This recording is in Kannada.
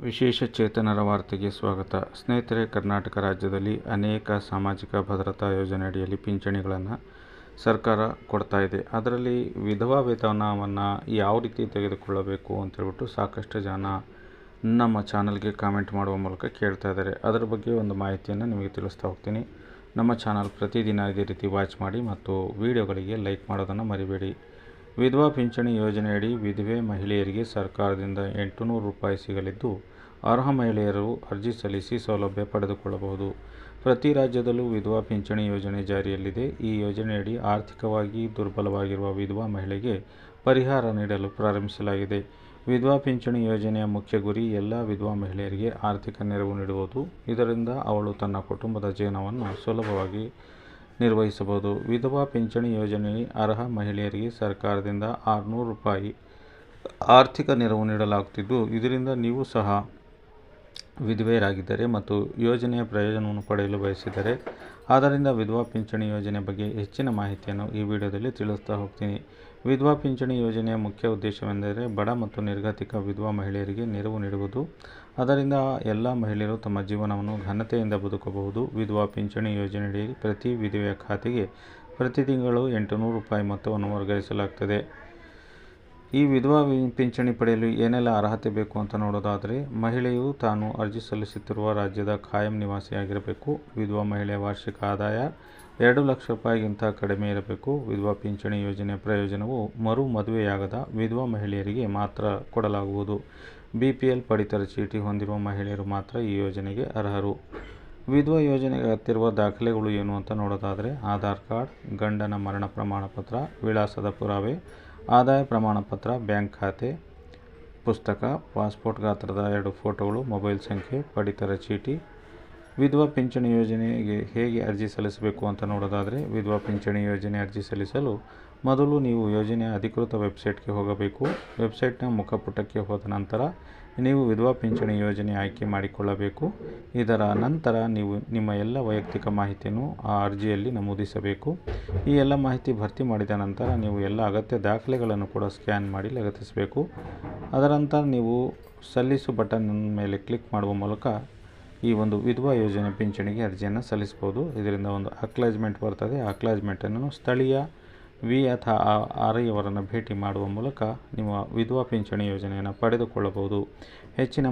ವಿಶೇಷ ಚೇತನರ ವಾರ್ತೆಗೆ ಸ್ವಾಗತ. ಸ್ನೇಹಿತರೆ, ಕರ್ನಾಟಕ ರಾಜ್ಯದಲ್ಲಿ ಅನೇಕ ಸಾಮಾಜಿಕ ಭದ್ರತಾ ಯೋಜನೆ ಅಡಿಯಲ್ಲಿ ಪಿಂಚಣಿಗಳನ್ನು ಸರ್ಕಾರ ಕೊಡ್ತಾ ಇದೆ. ಅದರಲ್ಲಿ ವಿಧವಾ ವೇತನವನ್ನು ಯಾವ ರೀತಿ ತೆಗೆದುಕೊಳ್ಳಬೇಕು ಅಂತೇಳ್ಬಿಟ್ಟು ಸಾಕಷ್ಟು ಜನ ನಮ್ಮ ಚಾನಲ್ಗೆ ಕಾಮೆಂಟ್ ಮಾಡುವ ಮೂಲಕ ಕೇಳ್ತಾ ಇದ್ದಾರೆ. ಅದರ ಬಗ್ಗೆ ಒಂದು ಮಾಹಿತಿಯನ್ನು ನಿಮಗೆ ತಿಳಿಸ್ತಾ ಹೋಗ್ತೀನಿ. ನಮ್ಮ ಚಾನಲ್ ಪ್ರತಿದಿನ ಇದೇ ರೀತಿ ವಾಚ್ ಮಾಡಿ ಮತ್ತು ವಿಡಿಯೋಗಳಿಗೆ ಲೈಕ್ ಮಾಡೋದನ್ನು ಮರಿಬೇಡಿ. ವಿಧವಾ ಪಿಂಚಣಿ ಯೋಜನೆಯಡಿ ವಿಧವೆ ಮಹಿಳೆಯರಿಗೆ ಸರ್ಕಾರದಿಂದ ಎಂಟುನೂರು ರೂಪಾಯಿ ಸಿಗಲಿದ್ದು, ಅರ್ಹ ಮಹಿಳೆಯರು ಅರ್ಜಿ ಸಲ್ಲಿಸಿ ಸೌಲಭ್ಯ ಪಡೆದುಕೊಳ್ಳಬಹುದು. ಪ್ರತಿ ರಾಜ್ಯದಲ್ಲೂ ವಿಧವಾ ಪಿಂಚಣಿ ಯೋಜನೆ ಜಾರಿಯಲ್ಲಿದೆ. ಈ ಯೋಜನೆಯಡಿ ಆರ್ಥಿಕವಾಗಿ ದುರ್ಬಲವಾಗಿರುವ ವಿಧವಾ ಮಹಿಳೆಗೆ ಪರಿಹಾರ ನೀಡಲು ಪ್ರಾರಂಭಿಸಲಾಗಿದೆ. ವಿಧವಾ ಪಿಂಚಣಿ ಯೋಜನೆಯ ಮುಖ್ಯ ಗುರಿ ಎಲ್ಲ ವಿಧವಾ ಮಹಿಳೆಯರಿಗೆ ಆರ್ಥಿಕ ನೆರವು ನೀಡುವುದು. ಇದರಿಂದ ಅವಳು ತನ್ನ ಕುಟುಂಬದ ಜೀವನವನ್ನು ಸುಲಭವಾಗಿ ನಿರ್ವಹಿಸಬಹುದು. ವಿಧವಾ ಪಿಂಚಣಿ ಯೋಜನೆ ಅರ್ಹ ಮಹಿಳೆಯರಿಗೆ ಸರ್ಕಾರದಿಂದ ಆರುನೂರು ರೂಪಾಯಿ ಆರ್ಥಿಕ ನೆರವು ನೀಡಲಾಗುತ್ತಿದ್ದು, ಇದರಿಂದ ನೀವು ಸಹ ವಿಧವೆಯರಾಗಿದ್ದರೆ ಮತ್ತು ಯೋಜನೆಯ ಪ್ರಯೋಜನವನ್ನು ಪಡೆಯಲು ಬಯಸಿದರೆ, ಆದ್ದರಿಂದ ವಿಧವಾ ಪಿಂಚಣಿ ಯೋಜನೆ ಬಗ್ಗೆ ಹೆಚ್ಚಿನ ಮಾಹಿತಿಯನ್ನು ಈ ವಿಡಿಯೋದಲ್ಲಿ ತಿಳಿಸ್ತಾ ಹೋಗ್ತೀನಿ. ವಿಧವಾ ಪಿಂಚಣಿ ಯೋಜನೆಯ ಮುಖ್ಯ ಉದ್ದೇಶವೆಂದರೆ ಬಡ ಮತ್ತು ನಿರ್ಗತಿಕ ವಿಧವಾ ಮಹಿಳೆಯರಿಗೆ ನೆರವು ನೀಡುವುದು. ಅದರಿಂದ ಎಲ್ಲ ಮಹಿಳೆಯರು ತಮ್ಮ ಜೀವನವನ್ನು ಘನತೆಯಿಂದ ಬದುಕಬಹುದು. ವಿಧವಾ ಪಿಂಚಣಿ ಯೋಜನೆಯಡಿ ಪ್ರತಿ ವಿಧವೆಯ ಖಾತೆಗೆ ಪ್ರತಿ ತಿಂಗಳು ಎಂಟುನೂರು ರೂಪಾಯಿ ಮೊತ್ತವನ್ನು ವರ್ಗಾಯಿಸಲಾಗುತ್ತದೆ ಈ ವಿಧವಾ ಪಿಂಚಣಿ ಪಡೆಯಲು ಏನೆಲ್ಲ ಅರ್ಹತೆ ಬೇಕು ಅಂತ ನೋಡೋದಾದರೆ, ಮಹಿಳೆಯು ತಾನು ಅರ್ಜಿ ಸಲ್ಲಿಸುತ್ತಿರುವ ರಾಜ್ಯದ ಖಾಯಂ ನಿವಾಸಿಯಾಗಿರಬೇಕು. ವಿಧವಾ ಮಹಿಳೆಯ ವಾರ್ಷಿಕ ಆದಾಯ ಎರಡು ಲಕ್ಷ ರೂಪಾಯಿಗಿಂತ ಕಡಿಮೆ ಇರಬೇಕು. ವಿಧವಾ ಪಿಂಚಣಿ ಯೋಜನೆಯ ಪ್ರಯೋಜನವು ಮರು ಮದುವೆಯಾಗದ ವಿಧವಾ ಮಹಿಳೆಯರಿಗೆ ಮಾತ್ರ ಕೊಡಲಾಗುವುದು. ಬಿ ಪಿ ಎಲ್ ಪಡಿತರ ಚೀಟಿ ಹೊಂದಿರುವ ಮಹಿಳೆಯರು ಮಾತ್ರ ಈ ಯೋಜನೆಗೆ ಅರ್ಹರು. ವಿಧವಾ ಯೋಜನೆಗೆ ಅಗತ್ಯವಿರುವ ದಾಖಲೆಗಳು ಏನು ಅಂತ ನೋಡೋದಾದರೆ, ಆಧಾರ್ ಕಾರ್ಡ್, ಗಂಡನ ಮರಣ ಪ್ರಮಾಣಪತ್ರ, ವಿಳಾಸದ ಪುರಾವೆ ಆದಾಯ ಪ್ರಮಾಣ ಪತ್ರ ಬ್ಯಾಂಕ್ ಖಾತೆ ಪುಸ್ತಕ ಪಾಸ್ಪೋರ್ಟ್ ಗಾತ್ರದ ಎರಡು ಫೋಟೋಗಳು ಮೊಬೈಲ್ ಸಂಖ್ಯೆ ಪಡಿತರ ಚೀಟಿ ವಿಧವಾ ಪಿಂಚಣಿ ಯೋಜನೆಗೆ ಹೇಗೆ ಅರ್ಜಿ ಸಲ್ಲಿಸಬೇಕು ಅಂತ ನೋಡೋದಾದರೆ, ವಿಧವಾ ಪಿಂಚಣಿ ಯೋಜನೆ ಅರ್ಜಿ ಸಲ್ಲಿಸಲು ಮೊದಲು ನೀವು ಯೋಜನೆಯ ಅಧಿಕೃತ ವೆಬ್ಸೈಟ್ಗೆ ಹೋಗಬೇಕು. ವೆಬ್ಸೈಟ್ನ ಮುಖಪುಟಕ್ಕೆ ಹೋದ ನಂತರ ನೀವು ವಿಧವಾ ಪಿಂಚಣಿ ಯೋಜನೆ ಆಯ್ಕೆ ಮಾಡಿಕೊಳ್ಳಬೇಕು. ಇದರ ನಂತರ ನೀವು ನಿಮ್ಮ ಎಲ್ಲ ವೈಯಕ್ತಿಕ ಮಾಹಿತಿಯನ್ನು ಆ ಅರ್ಜಿಯಲ್ಲಿ ನಮೂದಿಸಬೇಕು. ಈ ಎಲ್ಲ ಮಾಹಿತಿ ಭರ್ತಿ ಮಾಡಿದ ನಂತರ ನೀವು ಎಲ್ಲ ಅಗತ್ಯ ದಾಖಲೆಗಳನ್ನು ಕೂಡ ಸ್ಕ್ಯಾನ್ ಮಾಡಿ ಲಗತ್ತಿಸಬೇಕು. ಅದರ ನಂತರ ನೀವು ಸಲ್ಲಿಸು ಬಟನ್ ಮೇಲೆ ಕ್ಲಿಕ್ ಮಾಡುವ ಮೂಲಕ ಈ ಒಂದು ವಿಧವಾ ಯೋಜನೆ ಪಿಂಚಣಿಗೆ ಅರ್ಜಿಯನ್ನು ಸಲ್ಲಿಸ್ಬೋದು. ಇದರಿಂದ ಒಂದು ಅಕ್ಲಾಜ್ಮೆಂಟ್ ಬರ್ತದೆ. ಅಕ್ಲಾಜ್ಮೆಂಟನ್ನು ಸ್ಥಳೀಯ ವಿ ಅಥವಾ ಆರ್ ಐ ಅವರನ್ನು ಭೇಟಿ ಮಾಡುವ ಮೂಲಕ ನಿಮ್ಮ ವಿಧವಾ ಪಿಂಚಣಿ ಯೋಜನೆಯನ್ನು ಪಡೆದುಕೊಳ್ಳಬಹುದು. ಹೆಚ್ಚಿನ